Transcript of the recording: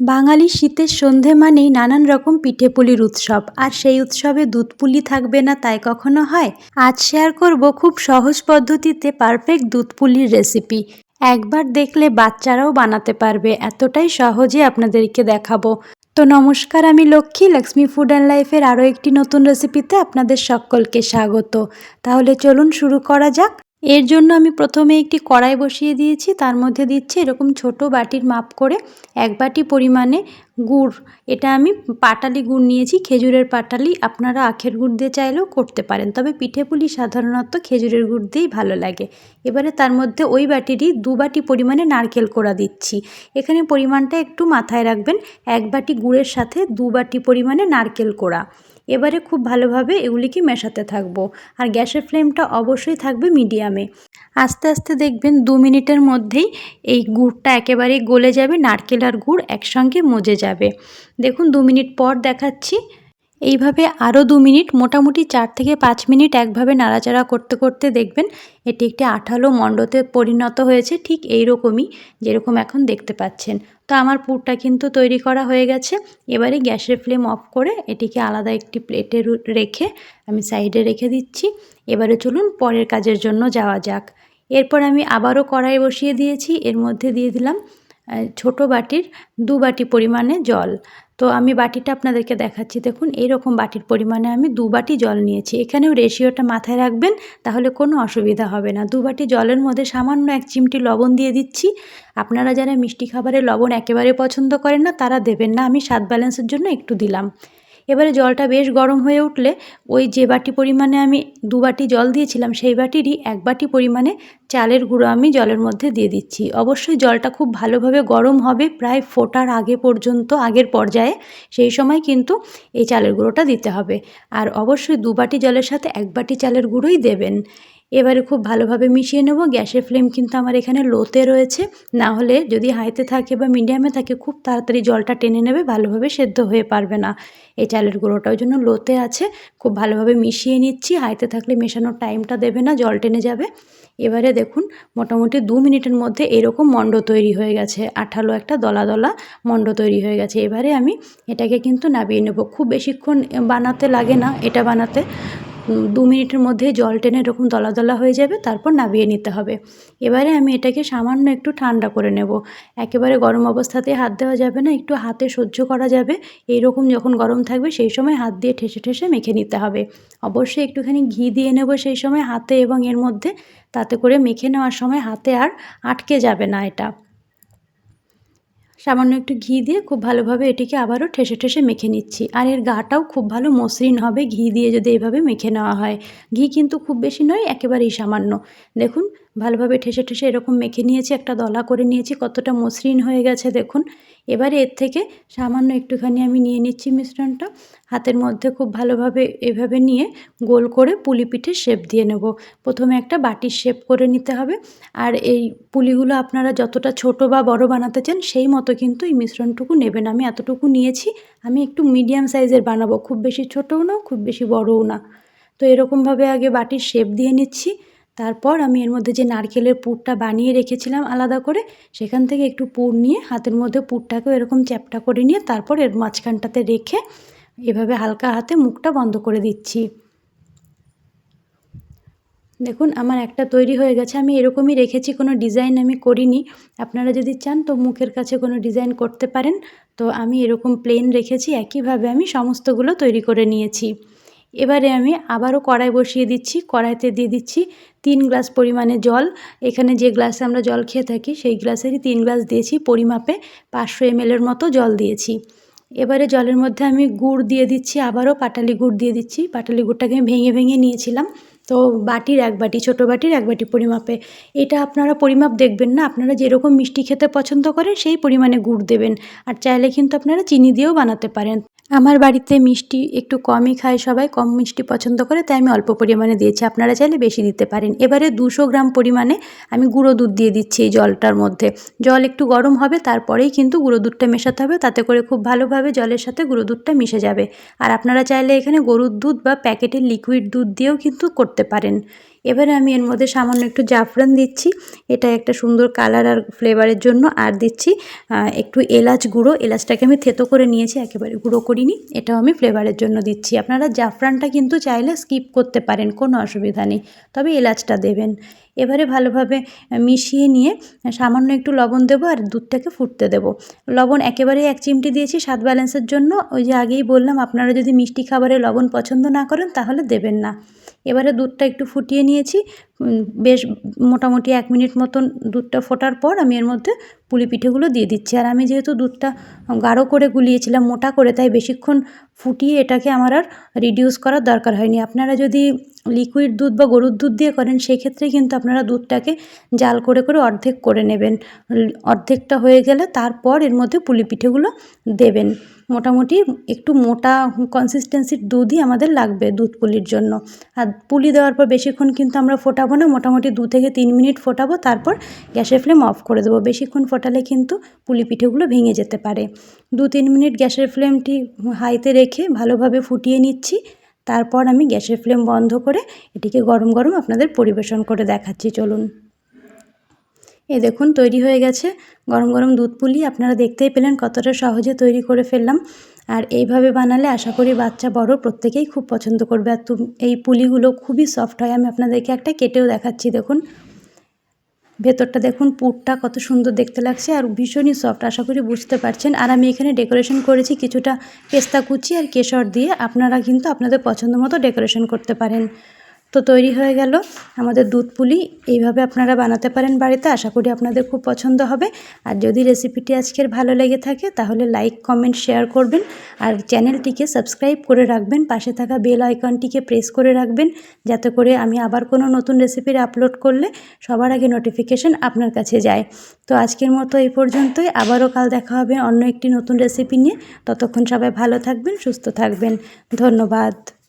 বাঙালি শীতের সন্ধে মানেই নানান রকম পিঠেপুলির উৎসব। আর সেই উৎসবে দুধ পুলি থাকবে না তাই কখনো হয়? আজ শেয়ার করব খুব সহজ পদ্ধতিতে পারফেক্ট দুধ পুলির রেসিপি একবার দেখলে বাচ্চারাও বানাতে পারবে, এতটাই সহজে আপনাদেরকে দেখাবো। তো নমস্কার, আমি লক্ষ্মী। লক্ষ্মী ফুড অ্যান্ড লাইফের আরও একটি নতুন রেসিপিতে আপনাদের সকলকে স্বাগত। তাহলে চলুন শুরু করা যাক। এর জন্য আমি প্রথমে একটি কড়াই বসিয়ে দিয়েছি। তার মধ্যে দিচ্ছি এরকম ছোট বাটির মাপ করে এক বাটি পরিমাণে গুড়। এটা আমি পাটালি গুড় নিয়েছি। খেজুরের পাটালি আপনারা আখের গুড় দিয়ে চাইলেও করতে পারেন। তবে পিঠে পুলি সাধারণত খেজুরের গুড় দিয়েই ভালো লাগে। এবারে তার মধ্যে ওই বাটিরই দু বাটি পরিমাণে নারকেল কোড়া দিচ্ছি। এখানে পরিমাণটা একটু মাথায় রাখবেন। এক বাটি গুড়ের সাথে দু বাটি পরিমাণে নারকেল কোড়া। এবারে খুব ভালোভাবে এগুলিকে মেশাতে থাকব। আর গ্যাসের ফ্লেমটা অবশ্যই থাকবে মিডিয়ামে। আস্তে আস্তে দেখবেন দু মিনিটের মধ্যেই এই গুড়টা একেবারেই গলে যাবে, নারকেল আর গুড় একসঙ্গে মজে যাবে। দেখুন দু মিনিট পর দেখাচ্ছি এইভাবে আরও দু মিনিট, মোটামুটি চার থেকে পাঁচ মিনিট একভাবে নাড়াচাড়া করতে করতে দেখবেন এটি একটি আঠালো মণ্ডতে পরিণত হয়েছে, ঠিক এই রকমই যেরকম এখন দেখতে পাচ্ছেন। তো আমার পুরটা কিন্তু তৈরি করা হয়ে গেছে। এবারে গ্যাসের ফ্লেম অফ করে এটিকে আলাদা একটি প্লেটে রেখে আমি সাইডে রেখে দিচ্ছি। এবারে চলুন পরের কাজের জন্য যাওয়া যাক। এরপর আমি আবারও কড়াই বসিয়ে দিয়েছি, এর মধ্যে দিয়ে দিলাম ছোট বাটির দু বাটি পরিমাণে জল। তো আমি বাটিটা আপনাদেরকে দেখাচ্ছি। দেখুন, এইরকম বাটির পরিমাণে আমি দু বাটি জল নিয়েছি। এখানেও রেশিওটা মাথায় রাখবেন, তাহলে কোনো অসুবিধা হবে না। দু বাটি জলের মধ্যে সামান্য এক চিমটি লবণ দিয়ে দিচ্ছি। আপনারা যারা মিষ্টি খাবারে লবণ একেবারে পছন্দ করেন না, তারা দেবেন না। আমি স্বাদ ব্যালেন্সের জন্য একটু দিলাম। এবারে জলটা বেশ গরম হয়ে উঠলে ওই যে বাটি পরিমাণে আমি দু বাটি জল দিয়েছিলাম, সেই বাটিরই এক বাটি পরিমাণে চালের গুঁড়ো আমি জলের মধ্যে দিয়ে দিচ্ছি। অবশ্যই জলটা খুব ভালোভাবে গরম হবে প্রায় ফোটার আগে পর্যন্ত, আগের পর্যায়ে সেই সময় কিন্তু এই চালের গুঁড়োটা দিতে হবে। আর অবশ্যই দু বাটি জলের সাথে এক বাটি চালের গুঁড়োই দেবেন। এবারে খুব ভালোভাবে মিশিয়ে নেব। গ্যাসের ফ্লেম কিন্তু আমার এখানে লোতে রয়েছে। না হলে যদি হাইতে থাকে বা মিডিয়ামে থাকে, খুব তাড়াতাড়ি জলটা টেনে নেবে, ভালোভাবে সেদ্ধ হয়ে পারবে না। এই চালের গুঁড়োটা ওই জন্য লোতে আছে। খুব ভালোভাবে মিশিয়ে নিচ্ছি। হাইতে থাকলে মেশানোর টাইমটা দেবে না, জল টেনে যাবে। এবারে দেখুন, মোটামুটি দু মিনিটের মধ্যে এরকম মণ্ড তৈরি হয়ে গেছে। আঠালো একটা দলা দলা মণ্ড তৈরি হয়ে গেছে। এবারে আমি এটাকে কিন্তু নাবিয়ে নেব। খুব বেশিক্ষণ বানাতে লাগে না এটা বানাতে। দু মিনিটের মধ্যে জল টেনে এরকম দলা দলা হয়ে যাবে, তারপর নাবিয়ে নিতে হবে। এবারে আমি এটাকে সামান্য একটু ঠান্ডা করে নেব। একেবারে গরম অবস্থাতে হাত দেওয়া যাবে না, একটু হাতে সহ্য করা যাবে। এই রকম যখন গরম থাকবে, সেই সময় হাত দিয়ে ঠেসে ঠেসে মেখে নিতে হবে। অবশ্যই একটুখানি ঘি দিয়ে নেব সেই সময় হাতে এবং এর মধ্যে। তাতে করে মেখে নেওয়ার সময় হাতে আর আটকে যাবে না এটা। সামান্য একটু ঘি দিয়ে খুব ভালোভাবে এটিকে আবারও ঠেসে ঠেসে মেখে নিচ্ছি। আর এর গাটাও খুব ভালো মসৃণ হবে, ঘি দিয়ে যদি এভাবে মেখে নেওয়া হয়। ঘি কিন্তু খুব বেশি নয়, একেবারেই সামান্য। দেখুন ভালোভাবে ঠেসে ঠেসে এরকম মেখে নিয়েছি, একটা দলা করে নিয়েছি, কতটা মসৃণ হয়ে গেছে দেখুন। এবারে এর থেকে সামান্য একটুখানি আমি নিয়ে নিচ্ছি মিশ্রণটা। হাতের মধ্যে খুব ভালোভাবে এভাবে নিয়ে গোল করে পুলি পিঠে শেপ দিয়ে নেব। প্রথমে একটা বাটির শেপ করে নিতে হবে। আর এই পুলিগুলো আপনারা যতটা ছোট বা বড় বানাতে চান, সেই মতো কিন্তু এই মিশ্রণটুকু নেবেন। আমি এতটুকু নিয়েছি, আমি একটু মিডিয়াম সাইজের বানাবো। খুব বেশি ছোটও না, খুব বেশি বড়ও না। তো এরকমভাবে আগে বাটির শেপ দিয়ে নিচ্ছি। তারপর আমি এর মধ্যে যে নারকেলের পুরটা বানিয়ে রেখেছিলাম আলাদা করে, সেখান থেকে একটু পুর নিয়ে, হাতের মধ্যে পুরটাকেও এরকম চ্যাপটা করে নিয়ে তারপর এর মাঝখানটাতে রেখে এভাবে হালকা হাতে মুখটা বন্ধ করে দিচ্ছি। দেখুন, আমার একটা তৈরি হয়ে গেছে। আমি এরকমই রেখেছি, কোনো ডিজাইন আমি করিনি। আপনারা যদি চান তো মুখের কাছে কোনো ডিজাইন করতে পারেন। তো আমি এরকম প্লেন রেখেছি, একইভাবে আমি সমস্তগুলো তৈরি করে নিয়েছি। এবারে আমি আবারও কড়াই বসিয়ে দিচ্ছি, কড়াইতে দিয়ে দিচ্ছি তিন গ্লাস পরিমাণে জল। এখানে যে গ্লাসে আমরা জল খেয়ে থাকি, সেই গ্লাসেরই তিন গ্লাস দিয়েছি, পরিমাপে পাঁচশো এমএলের মতো জল দিয়েছি। এবারে জলের মধ্যে আমি গুড় দিয়ে দিচ্ছি, আবারও পাটালি গুড় দিয়ে দিচ্ছি। পাটালি গুড়টাকে আমি ভেঙে ভেঙে নিয়েছিলাম। তো বাটির এক বাটি, ছোটো বাটির এক বাটি পরিমাপে। এটা আপনারা পরিমাপ দেখবেন না, আপনারা যেরকম মিষ্টি খেতে পছন্দ করেন, সেই পরিমাণে গুড় দেবেন। আর চাইলে কিন্তু আপনারা চিনি দিয়েও বানাতে পারেন। আমার বাড়িতে মিষ্টি একটু কমই খায় সবাই, কম মিষ্টি পছন্দ করে, তাই আমি অল্প পরিমাণে দিয়েছি। আপনারা চাইলে বেশি দিতে পারেন। এবারে দুশো গ্রাম পরিমাণে আমি গুঁড়ো দুধ দিয়ে দিচ্ছি এই জলটার মধ্যে। জল একটু গরম হবে, তারপরেই কিন্তু গুঁড়ো দুধটা মেশাতে হবে, তাতে করে খুব ভালোভাবে জলের সাথে গুঁড়ো দুধটা মিশে যাবে। আর আপনারা চাইলে এখানে গরুর দুধ বা প্যাকেটের লিকুইড দুধ দিয়েও কিন্তু করতে পারেন। এবারে আমি এর মধ্যে সামান্য একটু জাফরান দিচ্ছি। এটা একটা সুন্দর কালার আর ফ্লেভারের জন্য। আর দিচ্ছি একটু এলাচ গুঁড়ো। এলাচটাকে আমি থেতো করে নিয়েছি, একেবারে গুঁড়ো করিনি। এটাও আমি ফ্লেভারের জন্য দিচ্ছি। আপনারা জাফরানটা কিন্তু চাইলে স্কিপ করতে পারেন, কোনো অসুবিধা নেই। তবে এলাচটা দেবেন। এবারে ভালোভাবে মিশিয়ে নিয়ে সামান্য একটু লবণ দেবো আর দুধটাকে ফুটতে দেবো। লবণ একেবারেই এক চিমটি দিয়েছি স্বাদ ব্যালেন্সের জন্য। ওই যে আগেই বললাম, আপনারা যদি মিষ্টি খাবারে লবণ পছন্দ না করেন, তাহলে দেবেন না। এবারে দুধটা একটু ফুটিয়ে নিয়েছি। বেশ মোটামুটি এক মিনিট মতন দুধটা ফোটার পর আমি এর মধ্যে পুলি পিঠেগুলো দিয়ে দিচ্ছি। আর আমি যেহেতু দুধটা গাঢ় করে গুলিয়েছিলাম, মোটা করে, তাই বেশিক্ষণ ফুটিয়ে এটাকে আমার আর রিডিউস করার দরকার হয়নি। আপনারা যদি লিকুইড দুধ বা গরুর দুধ দিয়ে করেন সেই ক্ষেত্রে কিন্তু আপনারা দুধটাকে জাল করে করে অর্ধেক করে নেবেন। অর্ধেকটা হয়ে গেলে তারপর এর মধ্যে পুলি পিঠেগুলো দেবেন। মোটামুটি একটু মোটা কনসিস্টেন্সির দুধই আমাদের লাগবে দুধ পুলির জন্য। আর পুলি দেওয়ার পর বেশিক্ষণ কিন্তু আমরা ফোটাবো না, মোটামুটি দু থেকে তিন মিনিট ফোটাবো, তারপর গ্যাসের ফ্লেম অফ করে দেবো। বেশিক্ষণ ফোটালে কিন্তু পুলি পিঠেগুলো ভেঙে যেতে পারে। দু তিন মিনিট গ্যাসের ফ্লেমটি হাইতে রেখে ভালোভাবে ফুটিয়ে নিচ্ছি, তারপর আমি গ্যাসের ফ্লেম বন্ধ করে এটিকে গরম গরম আপনাদের পরিবেশন করে দেখাচ্ছি। চলুন। এ দেখুন, তৈরি হয়ে গেছে। গরম গরম দুধ পুলি, আপনারা দেখতেই পেলেন কতটা সহজে তৈরি করে ফেললাম। আর এইভাবে বানালে আশা করি বাচ্চা বড় প্রত্যেকেই খুব পছন্দ করবে। আর এই পুলিগুলো খুবই সফট হয়। আমি আপনাদেরকে একটা কেটেও দেখাচ্ছি, দেখুন। ভেতরটা দেখুন, পুরটা কত সুন্দর দেখতে লাগছে আর ভীষণই সফট আশা করি বুঝতে পারছেন। আর আমি এখানে ডেকোরেশন করেছি কিছুটা পেস্তা কুচি আর কেশর দিয়ে। আপনারা কিন্তু আপনাদের পছন্দ মতো ডেকোরেশন করতে পারেন। তো তৈরি হয়ে গেল। আমাদের দুধ পুলি এইভাবে আপনারা বানাতে পারেন বাড়িতে। আশা করি আপনাদের খুব পছন্দ হবে। আর যদি রেসিপিটি আজকের ভালো লেগে থাকে, তাহলে লাইক, কমেন্ট, শেয়ার করবেন। আর চ্যানেলটিকে সাবস্ক্রাইব করে রাখবেন। পাশে থাকা বেল আইকনটিকে প্রেস করে রাখবেন। যাতে করে আমি আবার কোনো নতুন রেসিপির আপলোড করলে সবার আগে নোটিফিকেশন আপনার কাছে যায়। তো আজকের মতো এই পর্যন্তই। আবারও কাল দেখা হবে অন্য একটি নতুন রেসিপি নিয়ে। ততক্ষণ সবাই ভালো থাকবেন, সুস্থ থাকবেন। ধন্যবাদ।